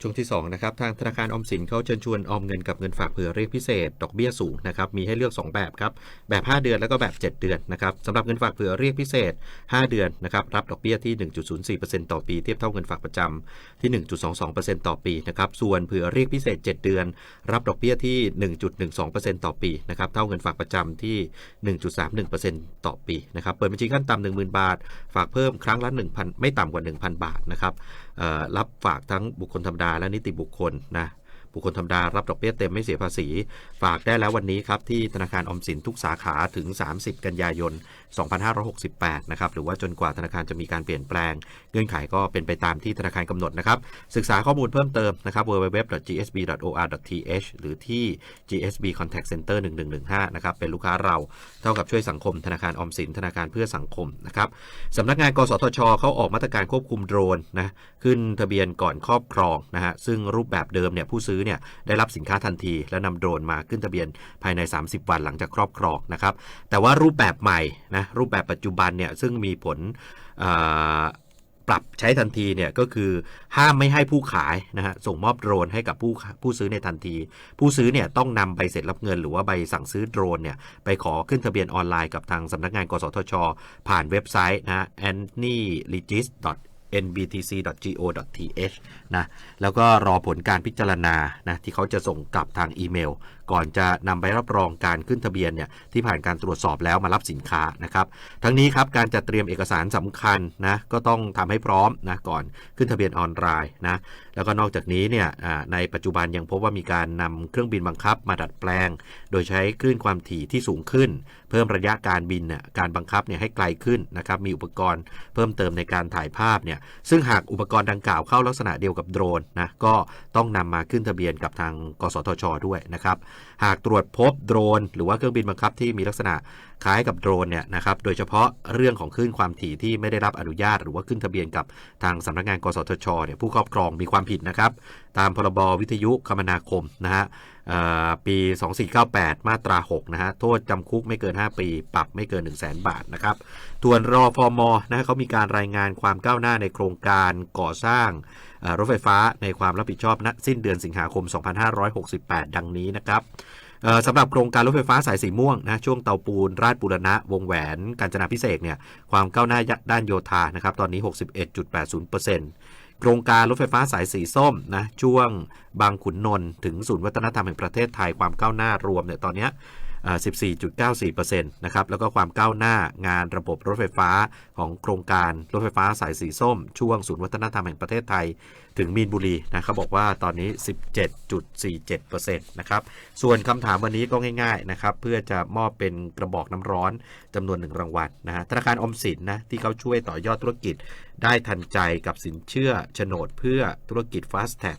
ช่วงที่2นะครับทางธนาคารออมสินเขาเชิญชวนออมเงินกับเงินฝากเผื่อเรียกพิเศษ ดอกเบี้ยสูงนะครับมีให้เลือก 2 แบบครับแบบ 5 เดือนแล้วก็แบบ 7 เดือนนะครับสำหรับเงินฝากเผื่อเรียกพิเศษ 5 เดือนนะครับรับดอกเบี้ยที่ 1.04%ต่อปีเทียบเท่าเงินฝากประจำที่ 1.22%ต่อปีนะครับส่วนเผื่อเรียกพิเศษ 7 เดือน รับดอกเบี้ยที่ 1.12%ต่อปีนะครับเท่าเงินฝากประจำที่ 1.31%ต่อปีนะครับเปิดบัญชีขั้นต่ำ10,000 บาท ฝากเพิ่มครั้งละ1,000ไม่ต่ำกว่า 1,000 บาทนะครับเอ่อรับฝากทั้งบุคคลธรรมดาและนิติบุคคลนะ บุคคลธรรมดารับดอกเบี้ยเต็มไม่เสียภาษี ฝากได้แล้ววันนี้ครับที่ธนาคารอมสินทุกสาขาถึง 30 กันยายน 2568 นะครับหรือว่าจนกว่าธนาคารจะมีการเปลี่ยนแปลง เงื่อนไขก็เป็นไปตามที่ธนาคารกำหนดนะครับศึกษาข้อมูลเพิ่มเติมนะครับ www.gsb.or.th หรือที่ GSB Contact Center 1115 นะครับเป็นลูกค้าเราเท่ากับช่วยสังคมธนาคารออมสินธนาคารเพื่อสังคมนะครับสำนักงานกสทชเขาออกมาตรการควบคุมโดรนนะขึ้นทะเบียนก่อนครอบครองนะฮะซึ่งรูปแบบเดิมเนี่ยผู้ซื้อเนี่ยได้รับสินค้าทันที และนำโดรนมาขึ้นทะเบียนภายใน 30 วันหลังจากครอบครองนะครับ แต่ว่ารูปแบบใหม่นะรูปแบบปัจจุบันเนี่ยซึ่งมีผลปรับใช้ทันทีเนี่ยก็คือห้ามไม่ให้ผู้ขายนะฮะส่งมอบโดรนให้กับผู้ผู้ซื้อในทันที ผู้ซื้อเนี่ยต้องนำใบเสร็จรับเงิน หรือว่าใบสั่งซื้อโดรนเนี่ยไปขอขึ้นทะเบียนออนไลน์กับทางสำนักงาน กสทช ผ่านเว็บไซต์นะ anyregis nbtc.go.th นะแล้วก็รอผลการพิจารณานะที่เขาจะส่งกลับทางอีเมล ก่อนจะนำใบรับรองการขึ้นทะเบียนเนี่ยที่ผ่านการตรวจสอบแล้วมารับสินค้านะครับทั้งนี้ครับการจัดเตรียมเอกสารสำคัญนะก็ต้องทำให้พร้อมนะก่อนขึ้นทะเบียนออนไลน์นะแล้วก็นอกจากนี้เนี่ยในปัจจุบันยังพบว่ามีการนำเครื่องบินบังคับมาดัดแปลง โดยใช้คลื่นความถี่ที่สูงขึ้น เพิ่มระยะการบินเนี่ยการบังคับเนี่ยให้ไกลขึ้นนะครับมีอุปกรณ์เพิ่มเติมในการถ่ายภาพเนี่ยซึ่งหากอุปกรณ์ดังกล่าวเข้าลักษณะเดียวกับโดรนนะก็ต้องนำมาขึ้นทะเบียนกับทางกสทช ด้วยนะครับหากตรวจพบโดรน หรือว่าเครื่องบินบังคับที่มีลักษณะคล้ายกับโดรนเนี่ยนะครับโดยเฉพาะเรื่องของคลื่นความถี่ที่ไม่ได้รับอนุญาต หรือว่าขึ้นทะเบียนกับทางสำนักงานกสทชเนี่ยผู้ครอบครองมีความผิดนะครับ ตามพรบวิทยุคมนาคมนะฮะเอ่อปี 2498 มาตรา6นะฮะโทษจำคุกไม่เกิน 5 ปี ปรับไม่เกิน 1 0 0 0 0แบาทนะครับส่วนรอฟอมนะฮะเขามีการรายงานความก้าวหน้าในโครงการก่อสร้างรถไฟฟ้าในความรับผิดชอบณสิ้นเดือนสิงหาคม 2568 ดังนี้นะครับสำหรับโครงการรถไฟฟ้าสายสีม่วงนะช่วงเตาปูน ราชบุรณะ วงแหวน กาญจนาพิเศษเนี่ยความก้าวหน้าด้านโยธานะครับตอนนี้ 61.80%โครงการรถไฟฟ้าสายสีส้มนะช่วงบางขุนนนท์ถึงศูนย์วัฒนธรรมแห่งประเทศไทยความก้าวหน้ารวมเนี่ยตอนเนี้ย 14.94%นะครับ แล้วก็ความก้าวหน้างานระบบรถไฟฟ้าของโครงการรถไฟฟ้าสายสีส้ม ช่วงศูนย์วัฒนธรรมแห่งประเทศไทย ถึงมีนบุรีนะเขาบอกว่าตอนนี้ 17.47%นะครับ ส่วนคำถามวันนี้ก็ง่ายๆนะครับ เพื่อจะมอบเป็นกระบอกน้ำร้อนจำนวนหนึ่งรางวัลนะฮะธนาคารออมสินนะที่เขาช่วยต่อยอดธุรกิจได้ทันใจกับสินเชื่อโฉนดเพื่อธุรกิจ Fast Tag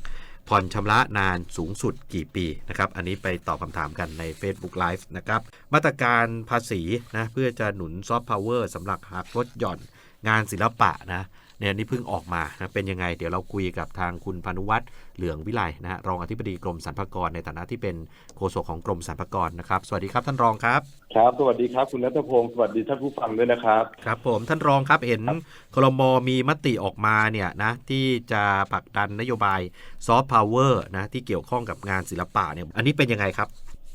ผ่อนชำระนานสูงสุดกี่ปีนะครับอันนี้ไปตอบคำถามกันใน Facebook Live นะครับมาตรการภาษีนะเพื่อจะหนุนซอฟต์พาวเวอร์สำหรับหักลดหย่อนงานศิลปะนะ เนี่ยนี่เพิ่งออกมานะเป็นยังไง เดี๋ยวเราคุยกับทางคุณพานุวัฒน์เหลืองวิไลนะฮะรองอธิบดีกรมสรรพากรในฐานะที่เป็นโฆษกของกรมสรรพากรนะครับ สวัสดีครับท่านรองครับ ครับ สวัสดีครับ คุณนัทพงศ์สวัสดีท่านผู้ฟังด้วยนะครับ ครับผมท่านรองครับเห็นคลมมีมติออกมาเนี่ยนะที่จะผลักดันนโยบายซอฟต์พาวเวอร์นะที่เกี่ยวข้องกับงานศิลปะเนี่ยอันนี้เป็นยังไงครับ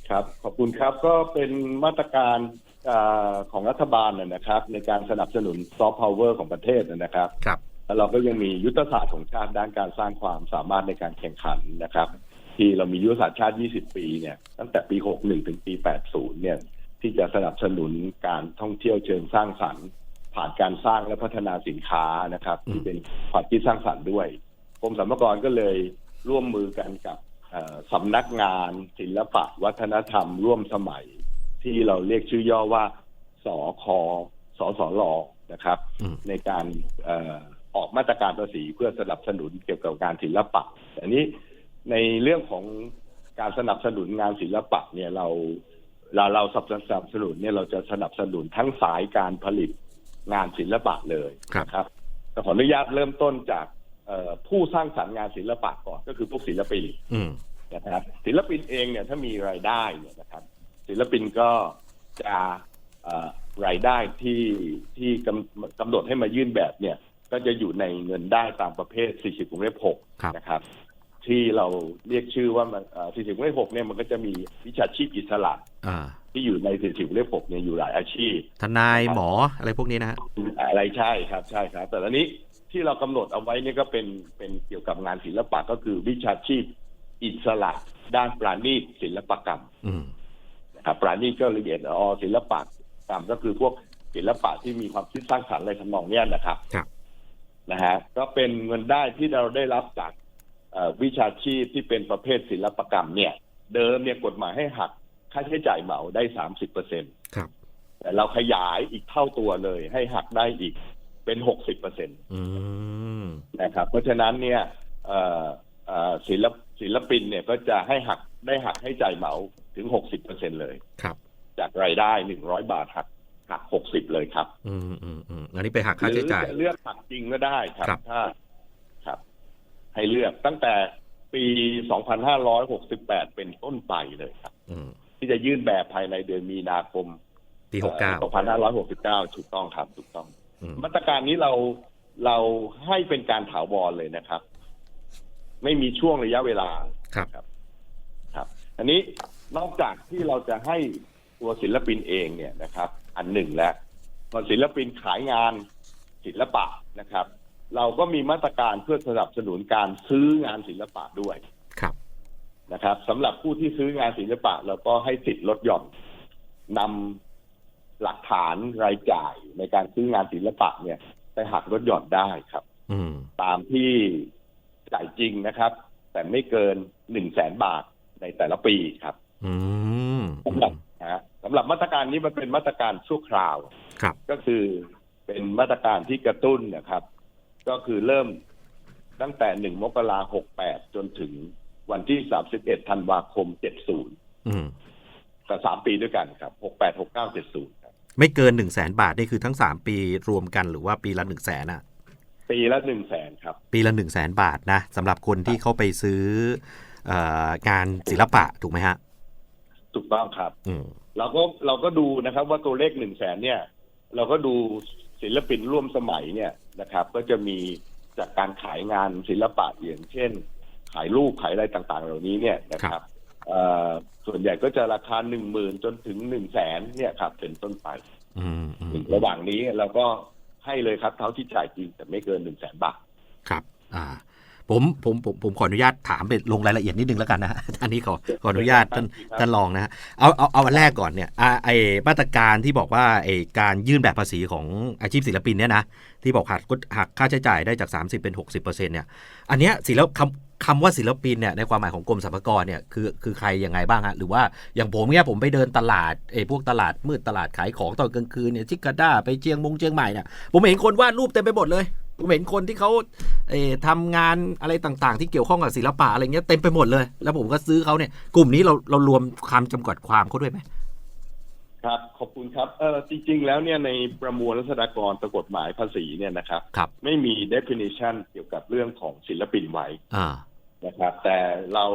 ครับ ขอบคุณครับก็เป็นมาตรการอา ของรัฐบาลนะนะครับ ในการสนับสนุนซอฟต์พาวเวอร์ของประเทศนะครับ ครับ แล้วเราก็ยังมียุทธศาสตร์ของชาติด้านการสร้างความสามารถในการแข่งขันนะครับ ที่เรามียุทธศาสตร์ชาติ 20 ปีเนี่ยตั้งแต่ปี 61 ถึงปี 80 เนี่ยที่จะสนับสนุนการท่องเที่ยวเชิงสร้างสรรค์ ผ่านการสร้างและพัฒนาสินค้านะครับอืมที่เป็นความคิดสร้างสรรค์ด้วยกรมสรรพากรก็เลยร่วมมือกันกับเอ่อสำนักงานศิลปะวัฒนธรรม ร่วมสมัย ที่เราเรียกชื่อย่อว่าสอคอสสลนะครับอืมในการเอ่อออกมาตรการภาษีเพื่อสนับสนุนเกี่ยวกับงานศิลปะแต่นี้ในเรื่องของการสนับสนุนงานศิลปะเนี่ยเราเราเราสนับสนุนเนี่ยเราจะสนับสนุนทั้งสายการผลิตงานศิลปะเลยครับนะครับแต่ขออนุญาตเริ่มต้นจากเอ่อผู้สร้างสรรค์งานศิลปะก่อนก็คือพวกศิลปินอืมนะครับศิลปินเองเนี่ยถ้ามีรายได้เนี่ยนะครับ ศิลปินก็จะเอ่อรายได้ที่ที่กำกำหนดให้มายื่นแบบเนี่ย ก็จะอยู่ในเงินได้ตามประเภท 40วงเล็บครับ6นะครับ ที่เราเรียกชื่อว่ามันสี่สิบเลขหกเนี่ยมันก็จะมีวิชาชีพอิสระอ่าที่อยู่ในสี่สิบเลขหกเนี่ยอยู่หลายอาชีพ ทนายหมออะไรพวกนี้นะฮะอะไรใช่ครับใช่ครับ แต่อันนี้ที่เรากำหนดเอาไว้เนี่ยก็เป็นเป็นเกี่ยวกับงานศิลปะก็คือวิชาชีพอิสระด้านปราณีตศิลปกรรมอืมนะครับ ปราณีตก็ละเอียดอ่อศิลปะกรรมก็คือพวกศิลปะที่มีความคิดสร้างสรรค์อะไรทำนองเนี้ยนะครับครับนะฮะก็เป็นเงินได้ที่เราได้รับจากเอ่อวิชาชีพที่เป็นประเภทศิลปกรรมเนี่ย เดิมเนี่ยกฎหมายให้หักค่าใช้จ่ายเหมาได้สามสิบเปอร์เซ็นตครับแต่เราขยายอีกเท่าตัวเลย ให้หักได้อีกเป็นหกสิบเปอร์เซ็นตอืมนะครับ เพราะฉะนั้นเนี่ยเอ่อเอ่อศิลปศิลปินเนี่ยก็จะให้หักได้หักให้จ่ายเหมา ถึงหกสิบเปอร์เซ็นเลยครับ จากรายได้หนึ่งร้อยบาทหักหักหกสิบเลยครับ อืมอืมอืมอันนี้ไปหักค่าใช้จ่ายหรือจะเลือกหักจริงก็ได้ครับครับ ถ้าครับ ให้เลือกตั้งแต่ปี2568เป็นต้นไปเลยครับอืมที่จะยื่นแบบภายในเดือนมีนาคมปีหกเก้า2569ถูกต้องครับถูกต้องอืมมาตรการนี้เราเราให้เป็นการถาวรเลยนะครับ ไม่มีช่วงระยะเวลาครับ ครับ อันนี้ นอกจากที่เราจะให้ตัวศิลปินเองเนี่ยนะครับ อันหนึ่งแล้วพอศิลปินขายงานศิลปะนะครับ เราก็มีมาตรการเพื่อสนับสนุนการซื้องานศิลปะด้วยครับนะครับสำหรับผู้ที่ซื้องานศิลปะเราก็ให้สิทธิ์ลดหย่อนนำหลักฐานรายจ่ายในการซื้องานศิลปะเนี่ยไปหักลดหย่อนได้ครับอืมตามที่จ่ายจริงนะครับ แต่ไม่เกินหนึ่งแสนบาทในแต่ละปีครับอืม สำหรับนะฮะสำหรับมาตรการนี้มันเป็นมาตรการชั่วคราวครับ ก็คือเป็นมาตรการที่กระตุ้นนะครับ ก็คือเริ่มตั้งแต่หนึ่งมกราหกแปดจนถึงวันที่สามสิบเอ็ดธันวาคมเจ็ดศูนย์อืมก็สามปีด้วยกันครับหกแปดหกเก้าเจ็ดศูนย์ครับไม่เกินหนึ่งแสนบาท นี่คือทั้งสามปีรวมกันหรือว่าปีละหนึ่งแสนอะปีละหนึ่งแสนครับ ปีละหนึ่งแสนบาทนะสำหรับคนที่เข้าไปซื้อเอ่องานศิลปะถูกไหมฮะ ถูกต้องครับอืมเราก็เราก็ดูนะครับว่าตัวเลขหนึ่งแสนเนี่ย เราก็ดูศิลปินร่วมสมัยเนี่ยนะครับ ก็จะมีจากการขายงานศิลปะอย่างเช่น ขายรูปขายอะไรต่างๆ เหล่านี้เนี่ยนะครับเอ่อส่วนใหญ่ก็จะราคาหนึ่งหมื่นจนถึงหนึ่งแสนเนี่ยครับ เป็นต้นไปอืมอืมระหว่างนี้เราก็ให้เลยครับเท่าที่จ่ายจริงแต่ไม่เกินหนึ่งแสนบาทครับ อ่า ผมผมผมผมขออนุญาตถามไปลงรายละเอียดนิดนึงแล้วกันนะฮะอันนี้ขอขออนุญาตท่านครับท่านรองนะฮะเอาเอาเอาอันแรกก่อนเนี่ยอ่าไอมาตรการที่บอกว่าไอการยื่นแบบภาษีของอาชีพศิลปินเนี่ยนะที่บอกหักหักค่าใช้จ่ายได้จาก 30 เป็น 60%เนี่ยอันเนี้ยศิลปคำคำว่าศิลปินเนี่ยในความหมายของกรมสรรพากรเนี่ยคือคือใครยังไงบ้างฮะหรือว่าอย่างผมเนี่ยผมไปเดินตลาดไอ้พวกตลาดมืดตลาดขายของตอนกลางคืนเนี่ยชิคาด้าไปเชียงมงเชียงใหม่เนี่ยผมเห็นคนวาดรูปเต็มไปหมดเลยผมเห็นคนที่เขาเอ่อ ทำงานอะไรต่างๆ ที่เกี่ยวข้องกับศิลปะอะไรเงี้ยเต็มไปหมดเลย แล้วผมก็ซื้อเขาเนี่ย กลุ่มนี้เราเรารวมคำจำกัดความเขาด้วยไหมครับ ขอบคุณครับเออจริง ๆ แล้วเนี่ยในประมวลรัษฎากรตกฎหมายภาษีเนี่ยนะครับครับไม่มี definition เกี่ยวกับเรื่องของศิลปินไว้อ่านะครับ แต่เรา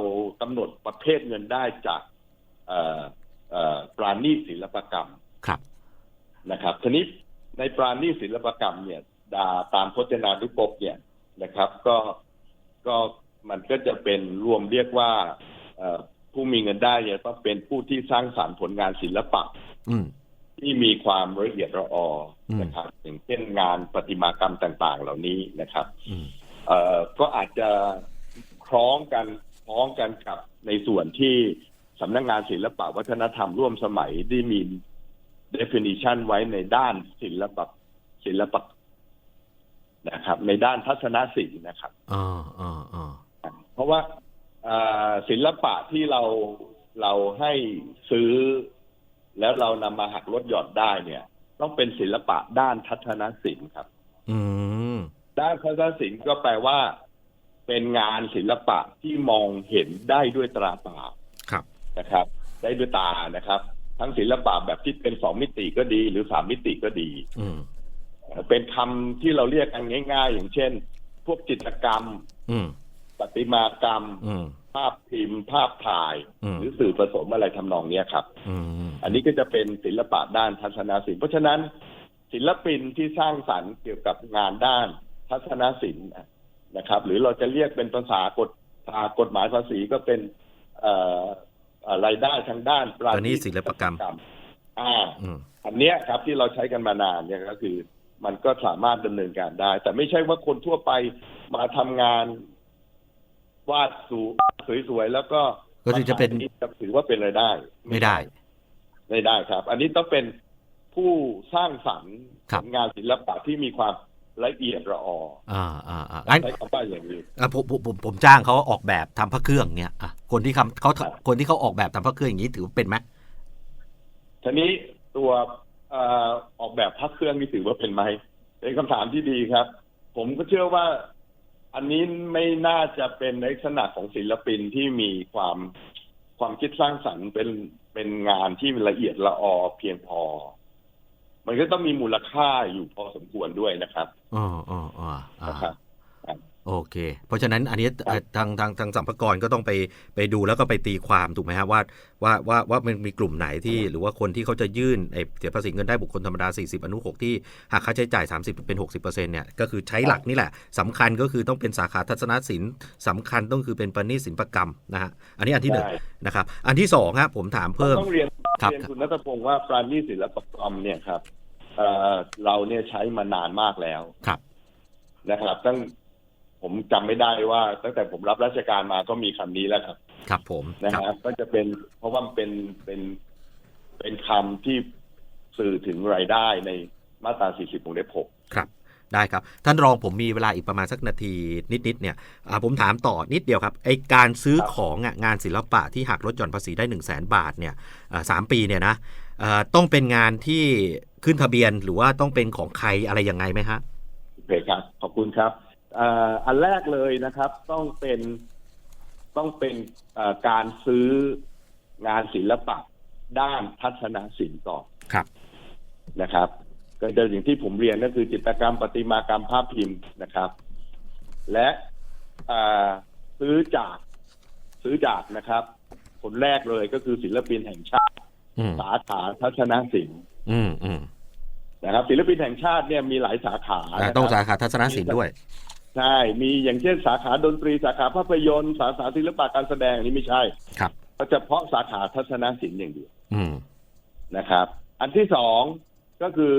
กำหนดประเภทเงินได้จากเอ่อเอ่อปราณีตศิลปกรรมครับนะครับทีนี้ในปราณีตศิลปกรรมเนี่ยดาตามพจนานุกรมเนี่ย นะครับ ก็ก็มันก็จะเป็นรวมเรียกว่าเอ่อผู้มีเงินได้เนี่ยต้องเป็นผู้ที่สร้างสารรค์ผลงานศิลปะอืมที่มีความละเอียดระอออืมนะครับอย่างเช่นงานประติมากรรมต่าง ๆ เหล่านี้นะครับอืมเอ่อก็อาจจะคล้องกันคล้องกันกับในส่วนที่สำนักงานศิลปะวัฒนธรรมร่วมสมัยได้มี definition ไว้ในด้านศิลปะศิลปะ นะครับ ในด้านทัศนศิลป์นะครับอ่าอ่าอ่าเพราะว่าเอ่อศิลปะที่เราเราให้ซื้อ แล้วเรานำมาหักลดหย่อนได้เนี่ย ต้องเป็นศิลปะด้านทัศนศิลป์ครับ อืมด้านทัศนศิลป์ก็แปลว่า เป็นงานศิลปะที่มองเห็นได้ด้วยตราเปล่าครับนะครับ ได้ด้วยตานะครับ ทั้งศิลปะแบบที่เป็นสองมิติก็ดี หรือสามมิติก็ดีอืม เป็นคำที่เราเรียกกันง่าย ๆ อย่างเช่น พวกจิตรกรรมอืมประติมากรรมอืมภาพพิมพ์ ภาพถ่ายอืมหรือสื่อผสมอะไรทำนองเนี้ยครับอืมอันนี้ก็จะเป็นศิลปะด้านทัศนศิลป์เพราะฉะนั้น ศิลปินที่สร้างสรรค์เกี่ยวกับงานด้านทัศนศิลป์นะครับ หรือเราจะเรียกเป็นภาษากฎตามกฎหมายภาษีก็เป็นเอ่อเอ่อรายได้ทางด้านปราประณีตศิลปกรรมอ่าอืมอันเนี้ยครับที่เราใช้กันมานานเนี่ยก็คือ มันก็สามารถดำเนินการได้ แต่ไม่ใช่ว่าคนทั่วไปมาทำงานวาดสูสวยๆแล้วก็ก็คือจะเป็นจะถือว่าเป็นรายได้ ไม่ได้ ไม่ได้ครับ อันนี้ต้องเป็นผู้สร้างสรรค์ครับผลงานศิลปะที่มีความละเอียดระอออ่าอ่าอ่างั้นใช้คำว่าอย่างนี้อะผมผมผมผมจ้างเขาออกแบบทำพระเครื่องเนี่ยอะคนที่ทำเขาครับคนที่เขาออกแบบทำพระเครื่องอย่างนี้ถือว่าเป็นไหมทีนี้ตัวเอ่อออกแบบพระเครื่องนี่ถือว่าเป็นไหมเป็นคำถามที่ดีครับ ผมก็เชื่อว่าอันนี้ไม่น่าจะเป็นในลักษณะของศิลปินที่มีความความคิดสร้างสรรค์เป็นเป็นงานที่ละเอียดละออเพียงพอ มันก็ต้องมีมูลค่าอยู่พอสมควรด้วยนะครับอ๋ออ๋ออ๋ออ่านะครับโอ เค เพราะฉะนั้นอันนี้เอ่อทางทางทางสัมภากรก็ต้องไปไปดูแล้วก็ไปตีความถูกไหมครับว่าว่าว่าว่ามันมีกลุ่มไหนที่หรือว่าคนที่เขาจะยื่นไอ้เสียภาษีเงินได้บุคคลธรรมดา 40 อนุ 6 ที่หักค่าใช้จ่าย 30 เป็น 60%เนี่ยก็คือใช้หลักนี่แหละสำคัญก็คือต้องเป็นสาขาทัศนศิลป์สำคัญต้องคือเป็นประณีตศิลปกรรมนะฮะอันนี้อันที่หนึ่งได้นะครับอันที่สองฮะผมถามเพิ่มต้องเรียนครับเรียนคุณนัทพงศ์ว่าปราณีตศิลปกรรมเนี่ยครับเอ่อเราเนี่ยใช้มานานมากแล้วครับนะครับตั้ง ผมจำไม่ได้ว่า ตั้งแต่ผมรับราชการมาก็มีคำนี้แล้วครับ ครับผมนะครับก็จะเป็นเพราะว่ามันเป็นเป็นเป็นคำที่สื่อถึงรายได้ในมาตรา 40วงเล็บ6ครับ ได้ครับ ท่านรองผมมีเวลาอีกประมาณสักนาทีนิดๆเนี่ยอ่าผมถามต่อนิดเดียวครับไอการซื้อครับของอะงานศิลปะที่หักลดหย่อนภาษีได้ 1 0 0 0 0แบาทเนี่ยอ่าสามปีเนี่ยนะเอ่อต้องเป็นงานที่ขึ้นทะเบียนหรือว่าต้องเป็นของใครอะไรยังไงไหมฮะโอเคครับ ขอบคุณครับเอ่ออันแรกเลยนะครับ ต้องเป็นต้องเป็นเอ่อการซื้องานศิลปะด้านทัศนศิลป์ก่อนครับนะครับก็จะอย่างที่ผมเรียนก็คือจิตรกรรมประติมากรรมภาพพิมพ์นะครับ และอ่าซื้อจากซื้อจากนะครับผลแรกเลยก็คือศิลปินแห่งชาติอืมสาขาทัศนศิลป์อืมอืมนะครับศิลปินแห่งชาติเนี่ยมีหลายสาขาอ่านะครับต้องสาขาทัศนศิลป์ด้วย ใช่ มีอย่างเช่นสาขาดนตรีสาขาภาพยนตร์ สาขาศิลปะการแสดงอันนี้ไม่ใช่ครับก็เฉพาะสาขาทัศนศิลป์อย่างเดียวอืมนะครับ อันที่สองก็คือ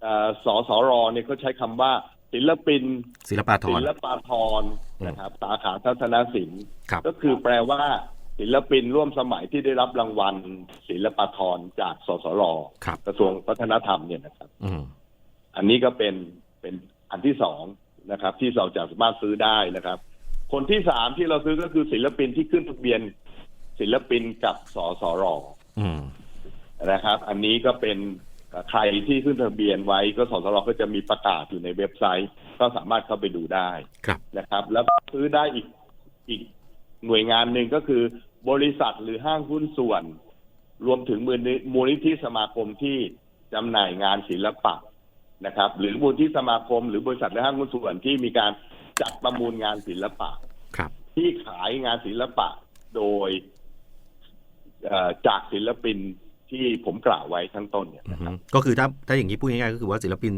เอ่อสสรเนี่ยเขาใช้คำว่า ศิลปิน ศิลปาธศิรลปาธรนะครับ สาขาทัศนศิลป์ครับก็คือแปลว่า ศิลปินร่วมสมัยที่ได้รับรางวัล ศิลปาธรจากสสรครับกระทรวงวัฒนธรรมเนี่ยนะครับอืมอันนี้ก็เป็นเป็นอันที่สอง นะครับ ที่เราจะสามารถซื้อได้นะครับ คนที่สามที่เราซื้อก็คือศิลปินที่ขึ้นทะเบียน ศิลปินกับสสรอืมนะครับ อันนี้ก็เป็นเอ่อใครที่ขึ้นทะเบียนไว้ก็สสรก็จะมีประกาศอยู่ในเว็บไซต์ ก็สามารถเข้าไปดูได้ครับนะครับ แล้วก็ซื้อได้อีกอีกหน่วยงานหนึ่งก็คือบริษัทหรือห้างหุ้นส่วน รวมถึงมูลนิมูลนิธิสมาคมที่จำหน่ายงานศิลปะ นะครับ หรือมูลที่สมาคม หรือบริษัทและห้างหุ้นส่วนที่มีการจัดประมูลงานศิลปะครับที่ขายงานศิลปะโดยเอ่อจากศิลปิน ที่ผมกล่าวไว้ทั้งต้นเนี่ยอือนะคฮึรับก็คือถ้าถ้าอย่างนี้พูดง่ายๆก็คือว่าศิลปิน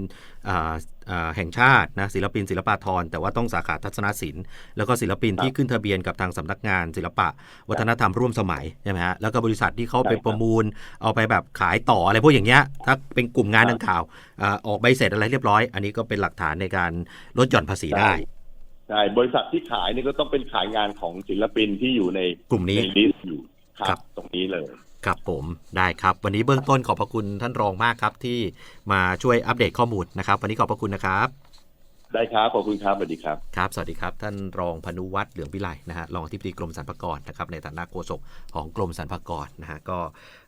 อ่าอ่าแห่งชาตินะศิลปินศิลปาธรแต่ว่าต้องสาขาทัศนศิลป์แล้วก็ศิลปินครับที่ขึ้นทะเบียนกับทางสำนักงาน ศิลปะ วัฒนธรรมร่วมสมัยใช่ไหมฮะแล้วก็บริษัทที่เขาใช่ไปครับประมูล เอาไปแบบขายต่ออะไรพวกอย่างเงี้ยถ้าเป็นกลุ่มงานครับดังกล่าวอ่าออกใบเสร็จอะไรเรียบร้อย อันนี้ก็เป็นหลักฐานในการลดหย่อนภาษีใช่ได้ใช่บริษัทที่ขายนี่ก็ต้องเป็นขายงานของศิลปินที่อยู่ในกลุ่มนี้ในลิสต์อยู่คครัรับบตรงนี้เลย ครับผมได้ครับ วันนี้เบื้องต้นขอบพระคุณท่านรองมากครับ ที่มาช่วยอัปเดตข้อมูลนะครับ วันนี้ขอบพระคุณนะครับ ได้ครับขอบคุณครับสวัสดีครับครับสวัสดีครับท่านรองพนุวัฒน์เหลืองวิไลนะฮะรองอธิบดีกรมสรรพากรนะครับในฐานะโฆษกของกรมสรรพากรนะฮะก็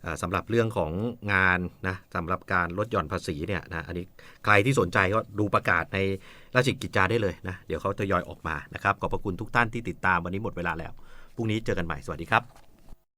เอ่อสำหรับเรื่องของงานนะสำหรับการลดหย่อนภาษีเนี่ยนะอันนี้ใครที่สนใจก็ดูประกาศในราชกิจจาได้เลยนะเดี๋ยวเขาทยอยออกมานะครับขอบพระคุณทุกท่านที่ติดตามวันนี้หมดเวลาแล้วพรุ่งนี้เจอกันใหม่สวัสดีครับ